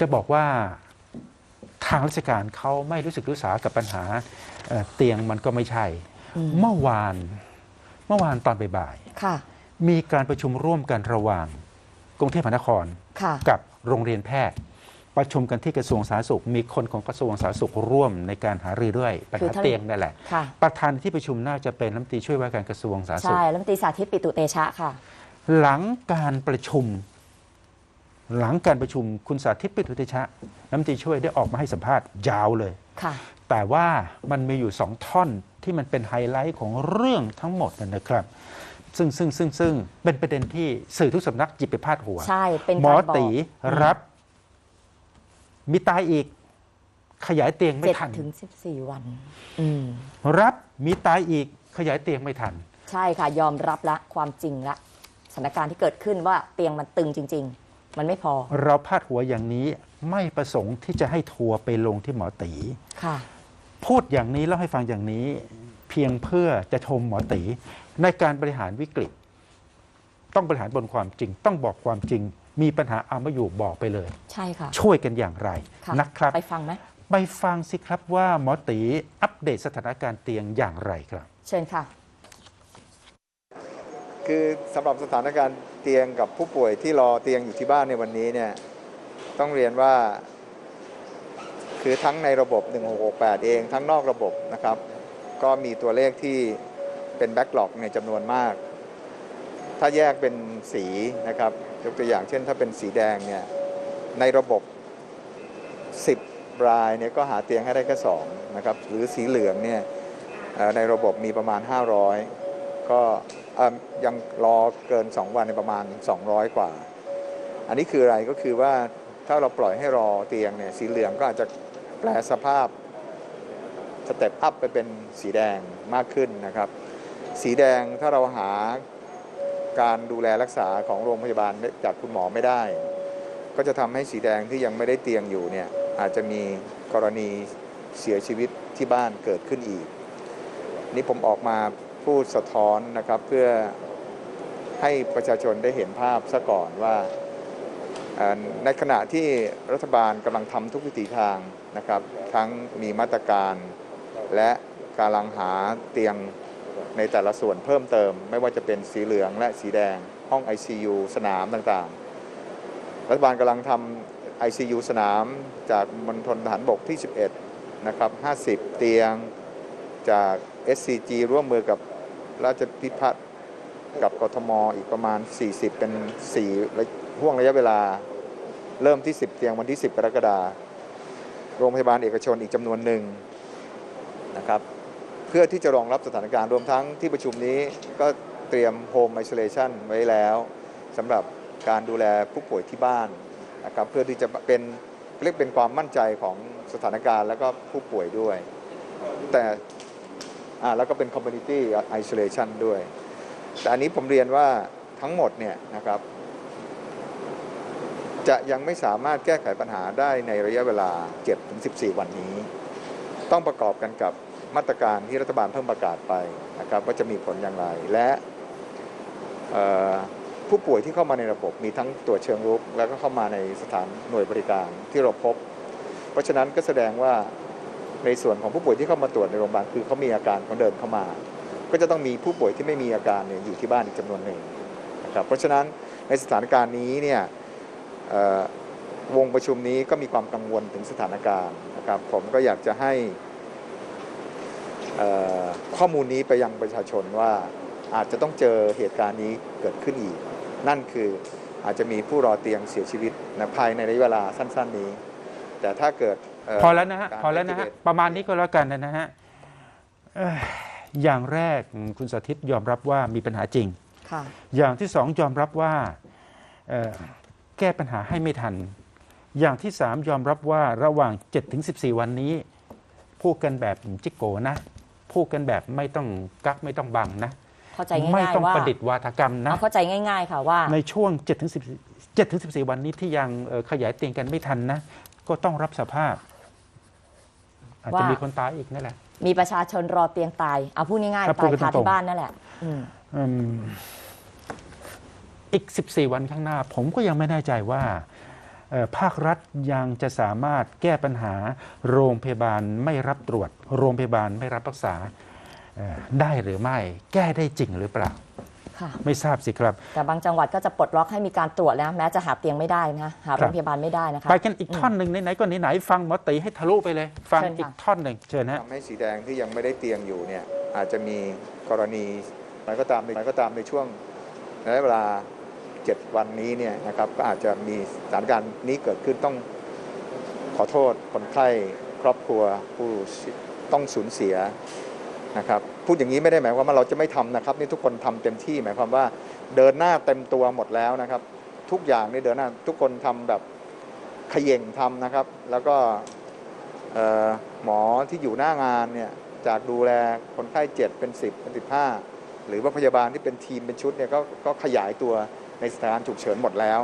จะบอกว่าทางราชการเขาไม่รู้สึกรู้สากับปัญหาเอ่อเตียงมันก็ไม่ใช่อืมเมื่อวานเมื่อวานตอนบ่ายค่ะๆมีการประชุมร่วมกันระหว่างกรุงเทพมหานครค่ะกับโรงเรียนแพทย์ ประชุมกันที่กระทรวงสาธารณสุข มีคนของกระทรวงสาธารณสุขร่วมในการหารือด้วยปัญคือหาท่านเตียงนั่นแหละค่ะประธานที่ประชุมน่าจะเป็นรัฐมนตรีช่วยว่าการกระทรวงสาธารณสุขใช่รัฐมนตรีสาธิตปิตุเตชะค่ะ หลังการประชุม หลังการประชุมคุณสาธิตปิตุเตชะรัฐมนตรีช่วยได้ออกมาให้สัมภาษณ์ยาวเลย ค่ะ แต่ว่ามันมีอยู่สองท่อนที่มันเป็นไฮไลท์ของเรื่องทั้งหมดนะนะครับ ซึ่งซึ่งซึ่งซึ่งเป็นประเด็นที่สื่อทุกสำนักหยิบไปพาดหัว ใช่ เป็นหมอการบอกตีรับ มีตายอีก ขยายเตียงไม่เจ็ดทัน ถึงสิบสี่วัน อืม รับมีตายอีกขยายเตียงไม่ทัน ใช่ค่ะ ยอมรับละ ความจริงละ สถานการณ์ที่เกิดขึ้นว่าเตียงมันตึงจริงๆ มันไม่พอ เราพาดหัวอย่างนี้ไม่ประสงค์ที่จะให้ทัวร์ไปลงที่หมอตีค่ะ พูดอย่างนี้เล่าให้ฟังอย่างนี้ เพียงเพื่อจะชมหมอตี ในการบริหารวิกฤต ต้องบริหารบนความจริง ต้องบอกความจริง มีปัญหาเอามาอยู่บอกไปเลย ใช่ค่ะ ช่วยกันอย่างไรค่ะนะครับ ไปฟังไหมไปฟังสิครับว่าหมอตีอัปเดตสถานการณ์เตียงอย่างไรครับ เชิญค่ะ คือสำหรับสถานการณ์เตียงกับผู้ป่วยที่รอเตียงอยู่ที่บ้านในวันนี้เนี่ยต้องเรียนว่า คือทั้งในระบบ 1668 เองทั้งนอกระบบนะครับ ก็มีตัวเลขที่เป็นแบ็กหลอกในจำนวนมาก ถ้าแยกเป็นสีนะครับยกตัวอย่างเช่น ถ้าเป็นสีแดงเนี่ยในระบบ 10 รายเนี่ยก็หาเตียงให้ได้แค่2นะครับหรือสีเหลืองเนี่ยในระบบมีประมาณ 500 ก็ ยังรอเกิน 2 วันในประมาณ 200 กว่า อันนี้คืออะไรก็คือว่าถ้าเราปล่อยให้รอเตียงเนี่ยสีเหลืองก็อาจจะแปลสภาพสเต็ปอัพไปเป็นสีแดงมากขึ้นนะครับ สีแดงถ้าเราหาการดูแลรักษาของโรงพยาบาลจากคุณหมอไม่ได้ ก็จะทำให้สีแดงที่ยังไม่ได้เตียงอยู่เนี่ยอาจจะมีกรณีเสียชีวิตที่บ้านเกิดขึ้นอีก นี่ผมออกมา พูดสะท้อนนะครับเพื่อให้ประชาชนได้เห็นภาพซะก่อนว่าในขณะที่รัฐบาลกำลังทำทุกวิถีทางนะครับ ทั้งมีมาตรการและกำลังหาเตียงในแต่ละส่วนเพิ่มเติม ไม่ว่าจะเป็นสีเหลืองและสีแดง ห้อง ICU สนามต่างๆ รัฐบาลกำลังทำ ICU สนามจากมณฑลทหารบกที่ 11 นะครับ 50 เตียงจาก SCG ร่วมมือกับ ราชพิพัฒน์กับกทมอีกประมาณ 40 เป็น4ห่วงระยะเวลา เริ่มที่ 10 เตียงวันที่ 10 กรกฎาคมโรงพยาบาลเอกชนอีกจำนวนหนึ่งนะครับ เพื่อที่จะรองรับสถานการณ์รวมทั้งที่ประชุมนี้ก็เตรียมโฮมไอโซเลชันไว้แล้วสำหรับการดูแลผู้ป่วยที่บ้านนะครับเพื่อที่จะเป็นเรียกเป็นความมั่นใจของสถานการณ์แล้วก็ผู้ป่วยด้วย แต่ อ่าแล้วก็เป็น community isolation ด้วย แต่อันนี้ผมเรียนว่าทั้งหมดเนี่ยนะครับ จะยังไม่สามารถแก้ไขปัญหาได้ในระยะเวลา 7-14 วันนี้ ต้องประกอบกันกับมาตรการที่รัฐบาลเพิ่มประกาศไปนะครับว่าจะมีผลอย่างไร และผู้ป่วยที่เข้ามาในระบบมีทั้งตรวจเชิงรุก แล้วก็เข้ามาในสถานหน่วยบริการที่เราพบ เพราะฉะนั้นก็แสดงว่า ในส่วนของผู้ป่วยที่เข้ามาตรวจในโรงพยาบาลคือเขามีอาการเขาเดินเข้ามา ก็จะต้องมีผู้ป่วยที่ไม่มีอาการเนี่ยอยู่ที่บ้านอีกจำนวนหนึ่งนะครับเพราะฉะนั้นในสถานการณ์นี้เนี่ยวงประชุมนี้ก็มีความกังวลถึงสถานการณ์นะครับผมก็อยากจะให้ข้อมูลนี้ไปยังประชาชนว่าอาจจะต้องเจอเหตุการณ์นี้เกิดขึ้นอีก นั่นคืออาจจะมีผู้รอเตียงเสียชีวิตนะภายในระยะเวลาสั้น ๆ นี้ แต่ถ้าเกิด พอแล้วนะฮะการพอแล้วนะฮะ activate ประมาณนี้ก็แล้วกันนะฮะเอ้ยอย่างแรกคุณสาธิตยอมรับว่ามีปัญหาจริงค่ะอย่างที่สองยอมรับว่าเอ่อแก้ปัญหาให้ไม่ทัน อย่างที่สามยอมรับว่าระหว่าง 7-14 วันนี้ พูดกันแบบจิกโกนะ พูดกันแบบไม่ต้องกักไม่ต้องบังนะเข้าใจไม่ง่ายต้องๆว่าประดิษฐ์วาทกรรมนะเอาเข้าใจง่ายๆค่ะว่า ในช่วง7-14 7-14วันนี้ที่ยังเอ่อขยายเตียงกันไม่ทันนะ ก็ต้องรับสภาพ อาจจะว่ามีมีคนตายอีกนั่นแหละ มีประชาชนรอเตียงตายเอาพูดง่ายครับๆพูตาดยกันคาตรงที่ๆบ้านนั่นแหละอืมอืมอีก 14 วันข้างหน้า ผมก็ยังไม่แน่ใจว่าเอ่อภาครัฐยังจะสามารถแก้ปัญหาโรงพยาบาลไม่รับตรวจ โรงพยาบาลไม่รับรักษาเอ่อได้หรือไม่ แก้ได้จริงหรือเปล่า ค่ะ ไม่ทราบสิครับ แต่บางจังหวัดก็จะปลดล็อกให้มีการตรวจแล้วแม้จะหาเตียงไม่ได้นะหาคโรรับงพยาบาลไม่ได้นะคะ ไปกันอีกท่อนหนึ่งไหนๆก็ไหนๆฟังหมอตีให้ทะลุไปเลย ฟังเชิญค่ะ อีกท่อนหนึ่งเชิญฮะ ทำให้สีแดงที่ยังไม่ได้เตียงอยู่เนี่ยอาจจะมีกรณีอะไรก็ตามอะไรก็ตามในช่วงระยะเวลา 7 วันนี้เนี่ยนะครับก็อาจจะมีสถานการณ์นี้เกิดขึ้นต้องขอโทษคนไข้ครอบครัวผู้ต้องสูญเสีย นะครับพูดอย่างนี้ไม่ได้หมายความว่าเราจะไม่ทำนะครับนี่ทุกคนทำเต็มที่หมายความว่าเดินหน้าเต็มตัวหมดแล้วนะครับ ทุกอย่างนี่เดินหน้าทุกคนทำแบบขย่งทำนะครับ แล้วก็หมอที่อยู่หน้างานเนี่ยจากดูแลคนไข้7เป็น 10 เป็น 15 หรือว่าพยาบาลที่เป็นทีมเป็นชุดเนี่ยก็ก็ขยายตัวในสถานฉุกเฉินหมดแล้ว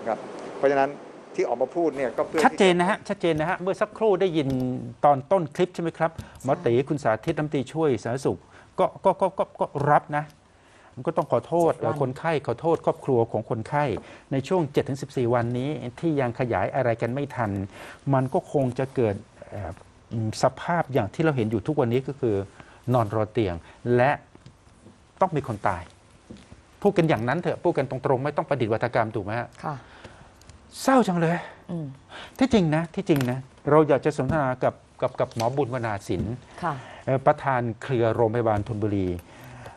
นะครับเพราะฉะนั้น ที่ออกมาพูดเนี่ยก็เพื่อชัดที่เจนนะฮะชัดเจนนะฮะเมื่อสักครู่ได้ยินตอนต้นคลิปใช่ไหมครับหมอตีคุณสาธิตน้ำตรีช่วยสาธารณสุขก็ก็ก็ก็ก็รับนะมันก็ต้องขอโทษเจ็ดวันคนไข้ขอโทษครอบครัวของคนไข้ ในช่วง 7-14 วันนี้ที่ยังขยายอะไรกันไม่ทัน มันก็คงจะเกิดเอ่ออืมสภาพอย่างที่เราเห็นอยู่ทุกวันนี้ก็คือนอนรอเตียงและต้องมีคนตาย พูดกันอย่างนั้นเถอะพูดกันตรงๆ ไม่ต้องประดิษฐ์วัฒกรรมถูกไหมฮะค่ะ เศร้าจังเลยอืมที่จริงนะที่จริงนะเราอยากจะสนทนากับกับกับหมอบุญวนาสินค่ะเอ่อประธานเครือโรงพยาบาลธนบุรี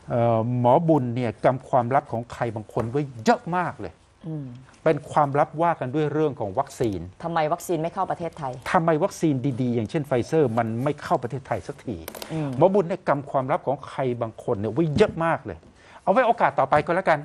เอ่อหมอบุญเนี่ยกำความลับของใครบางคนไว้เยอะมากเลยอืมเป็นความลับว่ากันด้วยเรื่องของวัคซีนทำไมวัคซีนไม่เข้าประเทศไทยทำไมวัคซีนดีๆ อย่างเช่นไฟเซอร์ มันไม่เข้าประเทศไทยสักทีอืมหมอบุญเนี่ยกำความลับของใครบางคนเนี่ยไว้เยอะมากเลย เอาไว้โอกาสต่อไปก็แล้วกัน